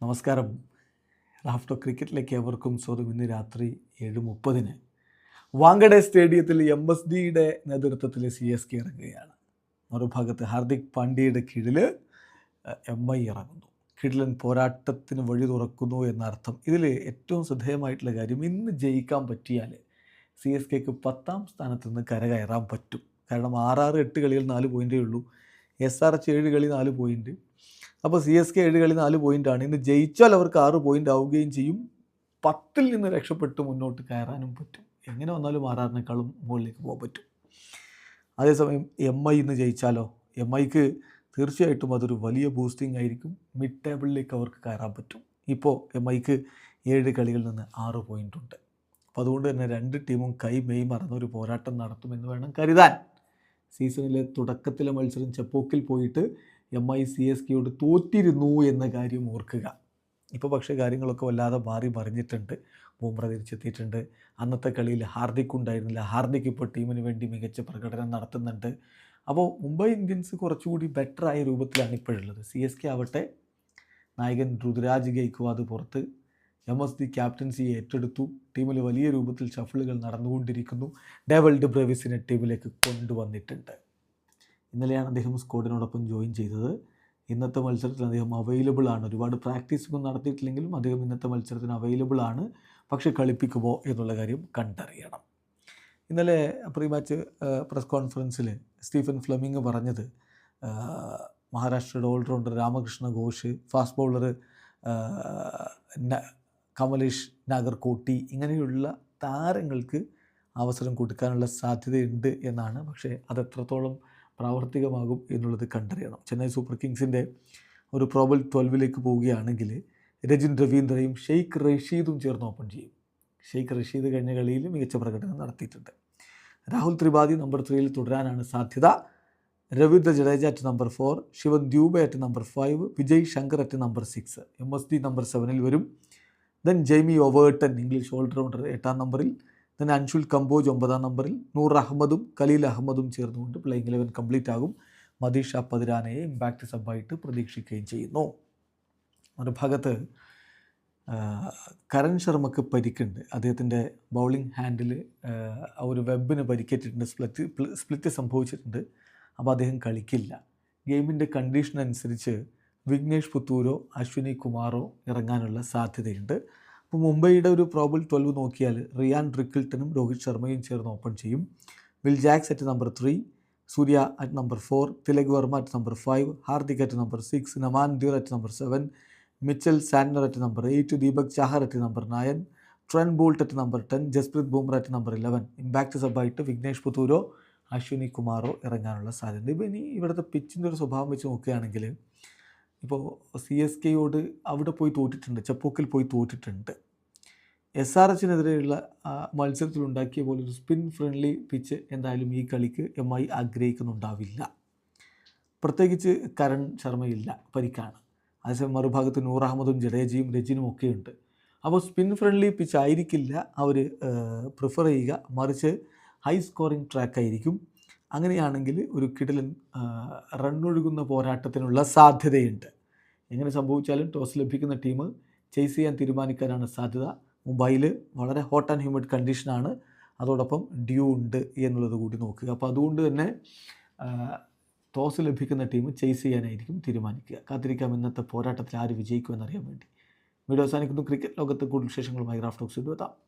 നമസ്കാരം. റാഫ്റ്റോ ക്രിക്കറ്റിലേക്ക് അവർക്കും സ്വന്തം ഇന്ന് രാത്രി ഏഴ് മുപ്പതിന് വാങ്കഡെ സ്റ്റേഡിയത്തിൽ എം എസ് ഡിയുടെ നേതൃത്വത്തിൽ സി എസ് കെ ഇറങ്ങുകയാണ്. മറുഭാഗത്ത് ഹാർദിക് പാണ്ഡ്യയുടെ കീഴിൽ എം ഐ ഇറങ്ങുന്നു. കിടിലൻ പോരാട്ടത്തിന് വഴി തുറക്കുന്നു എന്നർത്ഥം. ഇതിൽ ഏറ്റവും ശ്രദ്ധേയമായിട്ടുള്ള കാര്യം ഇന്ന് ജയിക്കാൻ പറ്റിയാൽ സി എസ് കെക്ക് പത്താം സ്ഥാനത്ത് നിന്ന് കരകയറാൻ പറ്റും. കാരണം ആറാറ് എട്ട് കളികൾ നാല് പോയിന്റേ ഉള്ളൂ. എസ് ആർ എച്ച് ഏഴ് കളി നാല് പോയിന്റ് അപ്പോൾ സി എസ് കെ ഏഴ് കളി നാല് പോയിന്റാണ് ഇന്ന് ജയിച്ചാൽ അവർക്ക് ആറ് പോയിന്റ് ആവുകയും ചെയ്യും. പത്തിൽ നിന്ന് രക്ഷപ്പെട്ട് മുന്നോട്ട് കയറാനും പറ്റും. എങ്ങനെ വന്നാലും ആറാറിനേക്കാളും മുകളിലേക്ക് പോകാൻ പറ്റും. അതേസമയം എം ഐ ഇന്ന് ജയിച്ചാലോ? എം ഐക്ക് തീർച്ചയായിട്ടും അതൊരു വലിയ ബൂസ്റ്റിംഗ് ആയിരിക്കും. മിഡ് ടേബിളിലേക്ക് അവർക്ക് കയറാൻ പറ്റും. ഇപ്പോൾ എം ഐക്ക് ഏഴ് കളികളിൽ നിന്ന് ആറ് പോയിന്റ് ഉണ്ട്. അപ്പോൾ അതുകൊണ്ട് തന്നെ രണ്ട് ടീമും കൈ മെയ് മറന്നൊരു പോരാട്ടം നടത്തുമെന്ന് വേണം കരുതാൻ. സീസണിലെ തുടക്കത്തിലെ മത്സരം ചെപ്പോക്കിൽ പോയിട്ട് എം ഐ സി എസ് കെയോട് തോറ്റിരുന്നു എന്ന കാര്യം ഓർക്കുക. ഇപ്പോൾ പക്ഷേ കാര്യങ്ങളൊക്കെ വല്ലാതെ മാറി മറിഞ്ഞിട്ടുണ്ട്. ബൂമ്ര തിരിച്ചെത്തിയിട്ടുണ്ട്. അന്നത്തെ കളിയിൽ ഹാർദിക് ഉണ്ടായിരുന്നില്ല. ഹാർദിക് ഇപ്പോൾ ടീമിന് വേണ്ടി മികച്ച പ്രകടനം നടത്തുന്നുണ്ട്. അപ്പോൾ മുംബൈ ഇന്ത്യൻസ് കുറച്ചുകൂടി ബെറ്റർ ആയ രൂപത്തിലാണ് ഇപ്പോഴുള്ളത്. സി എസ് കെ ആവട്ടെ നായകൻ രുദ്രാജ് ഗൈക്വാദ് പുറത്ത്. എം എസ് ഡി ക്യാപ്റ്റൻസി ഏറ്റെടുത്തു. ടീമിൽ വലിയ രൂപത്തിൽ ഷഫിളുകൾ നടന്നുകൊണ്ടിരിക്കുന്നു. ഡേവൽഡ് ബ്രേവിസിനെ ടീമിലേക്ക് കൊണ്ടുവന്നിട്ടുണ്ട്. ഇന്നലെയാണ് അദ്ദേഹം സ്ക്വാഡിനോടൊപ്പം ജോയിൻ ചെയ്തത്. ഇന്നത്തെ മത്സരത്തിൽ അദ്ദേഹം അവൈലബിൾ ആണ്. ഒരുപാട് പ്രാക്ടീസ് ഒന്നും നടത്തിയിട്ടില്ലെങ്കിലും അദ്ദേഹം ഇന്നത്തെ മത്സരത്തിന് അവൈലബിൾ ആണ്. പക്ഷേ കളിപ്പിക്കുമോ എന്നുള്ള കാര്യം കണ്ടറിയണം. ഇന്നലെ പ്രീ മാച്ച് പ്രസ് കോൺഫറൻസിൽ സ്റ്റീഫൻ ഫ്ലമിംഗ് പറഞ്ഞത് മഹാരാഷ്ട്രയുടെ all rounder Ramakrishna Ghosh fast bowler Kamlesh Nagarkoti ഇങ്ങനെയുള്ള താരങ്ങൾക്ക് അവസരം കൊടുക്കാനുള്ള സാധ്യതയുണ്ട് എന്നാണ്. പക്ഷേ അത് എത്രത്തോളം പ്രാവർത്തികമാകും എന്നുള്ളത് കണ്ടറിയണം. ചെന്നൈ സൂപ്പർ കിങ്സിന്റെ ഒരു പ്രോബൽ ട്വൽവിലേക്ക് പോവുകയാണെങ്കിൽ രജിൻ രവീന്ദ്രയും ഷെയ്ഖ് റഷീദും ചേർന്ന് ഓപ്പൺ ചെയ്യും. ഷെയ്ഖ് റഷീദ് കഴിഞ്ഞ കളിയിൽ മികച്ച പ്രകടനം നടത്തിയിട്ടുണ്ട്. രാഹുൽ ത്രിപാഠി നമ്പർ ത്രീയിൽ തുടരാനാണ് സാധ്യത. Ravindra Jadeja at number four Shivam Dube at number five Vijay Shankar at number six M S D number സെവനിൽ വരും. Then Jamie Overton English all rounder എട്ടാം നമ്പറിൽ ദെൻ അൻഷുൽ കമ്പോജ് ഒമ്പതാം നമ്പറിൽ നൂർ അഹമ്മദും കലീൽ അഹമ്മദും ചേർന്നുകൊണ്ട് പ്ലേയിങ് ഇലവൻ കംപ്ലീറ്റ് ആകും. മദീഷ പതിരാനയെ ഇമ്പാക്റ്റ് സബായിട്ട് പ്രതീക്ഷിക്കുകയും ചെയ്യുന്നു. മറുഭാഗത്ത് ഭാഗത്ത് കരൺ ശർമ്മക്ക് പരിക്കുണ്ട്. അദ്ദേഹത്തിന്റെ ബൗളിംഗ് ഹാൻഡിൽ ഒരു വെബിന് പരിക്കേറ്റിട്ടുണ്ട്. സ്പ്ലിറ്റ് സ്പ്ലിറ്റ് സംഭവിച്ചിട്ടുണ്ട്. അപ്പോൾ അദ്ദേഹം കളിക്കില്ല. ഗെയിമിന്റെ കണ്ടീഷൻ അനുസരിച്ച് വിഘ്നേഷ് പുത്തൂരോ അശ്വിനി കുമാറോ ഇറങ്ങാനുള്ള സാധ്യതയുണ്ട്. അപ്പോൾ മുംബൈയുടെ ഒരു പ്രോബിൾ ട്വൽവ് നോക്കിയാൽ റിയാൻ റിക്കിൾട്ടനും രോഹിത് ശർമ്മയും ചേർന്ന് ഓപ്പൺ ചെയ്യും. Will Jacks at number three Surya at number four Tilak Varma at number five Hardik at number six Naman Dhir at number seven Mitchell Santner at number eight Deepak Chahar at number nine Trent Boult at number ten Jasprit Bumrah at number eleven impact സബായിട്ട് Vignesh പുത്തൂരോ അശ്വിനി കുമാറോ ഇറങ്ങാനുള്ള സാധ്യത. ഇപ്പോൾ ഇനി ഇവിടുത്തെ പിച്ചിന്റെ ഒരു സ്വഭാവം വെച്ച് നോക്കുകയാണെങ്കിൽ ഇപ്പോൾ സി എസ് കെയോട് അവിടെ പോയി തോറ്റിട്ടുണ്ട് ചെപ്പോക്കിൽ പോയി തോറ്റിട്ടുണ്ട്. എസ് ആർ എച്ചിനെതിരെയുള്ള മത്സരത്തിലുണ്ടാക്കിയ പോലെ ഒരു സ്പിൻ ഫ്രണ്ട്ലി പിച്ച് എന്തായാലും ഈ കളിക്ക് എം ഐ ആഗ്രഹിക്കുന്നുണ്ടാവില്ല. പ്രത്യേകിച്ച് കരൺ ശർമ്മയില്ല പരിക്കാണ്. അതേസമയം മറുഭാഗത്ത് നൂർ അഹമ്മദും ജഡേജയും രജിനും ഒക്കെയുണ്ട്. അപ്പോൾ സ്പിൻ ഫ്രണ്ട്ലി പിച്ച് ആയിരിക്കില്ല അവർ പ്രിഫർ ചെയ്യുക. മറിച്ച് ഹൈ സ്കോറിംഗ് ട്രാക്ക് ആയിരിക്കും. അങ്ങനെയാണെങ്കിൽ ഒരു കിടലൻ റണ്ണൊഴുകുന്ന പോരാട്ടത്തിനുള്ള സാധ്യതയുണ്ട്. എങ്ങനെ സംഭവിച്ചാലും ടോസ് ലഭിക്കുന്ന ടീം ചേസ് ചെയ്യാൻ തീരുമാനിക്കാനാണ് സാധ്യത. മുംബൈയിൽ വളരെ ഹോട്ട് ആൻഡ് ഹ്യൂമിഡ് കണ്ടീഷനാണ് അതോടൊപ്പം ഡ്യൂ ഉണ്ട് എന്നുള്ളത് കൂടി നോക്കുക. അപ്പോൾ അതുകൊണ്ട് തന്നെ ടോസ് ലഭിക്കുന്ന ടീം ചേസ് ചെയ്യാനായിരിക്കും തീരുമാനിക്കുക. കാത്തിരിക്കാം ഇന്നത്തെ പോരാട്ടത്തിൽ ആര് വിജയിക്കുമെന്നറിയാൻ വേണ്ടി. വീഡിയോ അവസാനിക്കുന്നു. ക്രിക്കറ്റ് ലോകത്ത് കൂടുതൽ വിശേഷങ്ങളുമായി റാഫ്റ്റോക്സ് എത്താം.